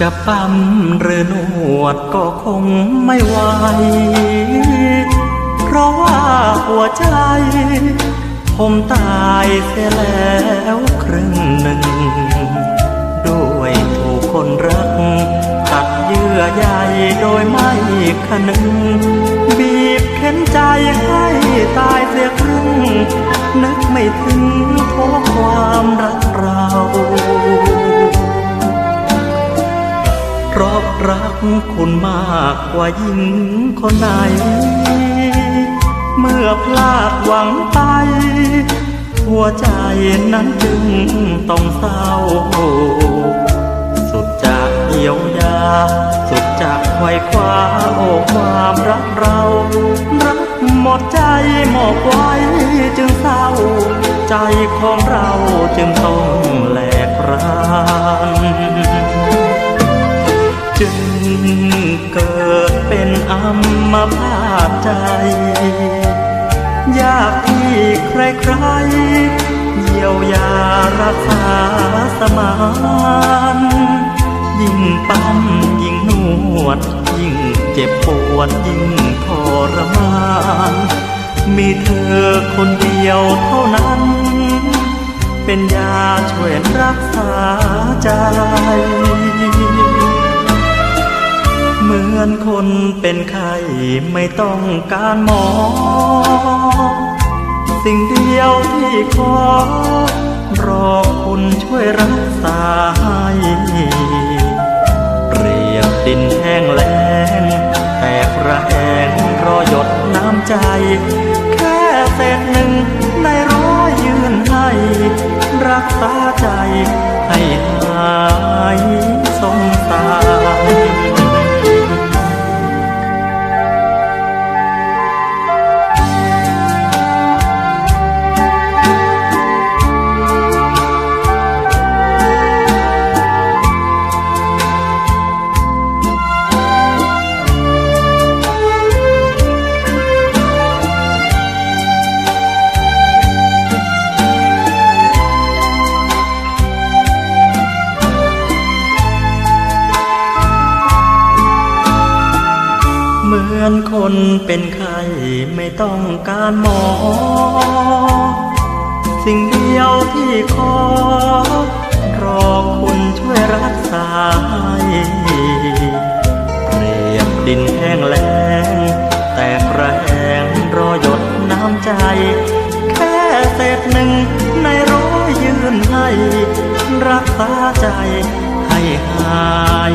จะปั๊มหรือนวดก็คงไม่ไหว เพราะว่าหัวใจ ผมตายเสียแล้วครึ่งหนึ่ง ด้วยถูกคนรัก ตัดเยื่อใยโดยไม่คนึง บีบเข็นใจให้ตายเสียครึ่ง นึกไม่ถึงโทษความรัก คุณมากกว่าหญิงคนไหน เมื่อพลาดหวังไป หัวใจนั้นจึงต้องเศร้า สุดจะเยียวยา สุดจะไขว้คว้าโอความรักเรา รักหมดใจหมอบไว้จึงเศร้า ใจของเราจึงต้องแหลกาตใจ ยากที่ใครๆเยียวยารักษาสมานยิ่งปั๊มยิ่งนวด ยิ่งเจ็บปวดยิ่งทรมาน มีเธอคนเดียวเท่านั้น เป็นยาช่วยรักษาใจ มือนคนเป็นไข้ไม่ต้องการหมอ สิ่งเดียวที่ขอ รอคุณช่วยรักษาให้เรียบดินแห้งแล้งแตกระแหงรอหยดน้ำใจ แค่เศษหนึ่งในร้อยยืนให้ รักษาใจให้หายสงสาร เหมือนคนเป็นไข้ไม่ต้องการหมอ สิ่งเดียวที่ขอรอคุณช่วยรักษาให้เปรียบดินแห้งแล้ง แตกระแหงรอหยดน้ำใจ แค่เศษหนึ่งในร้อยยืนให้ รักษาใจให้หาย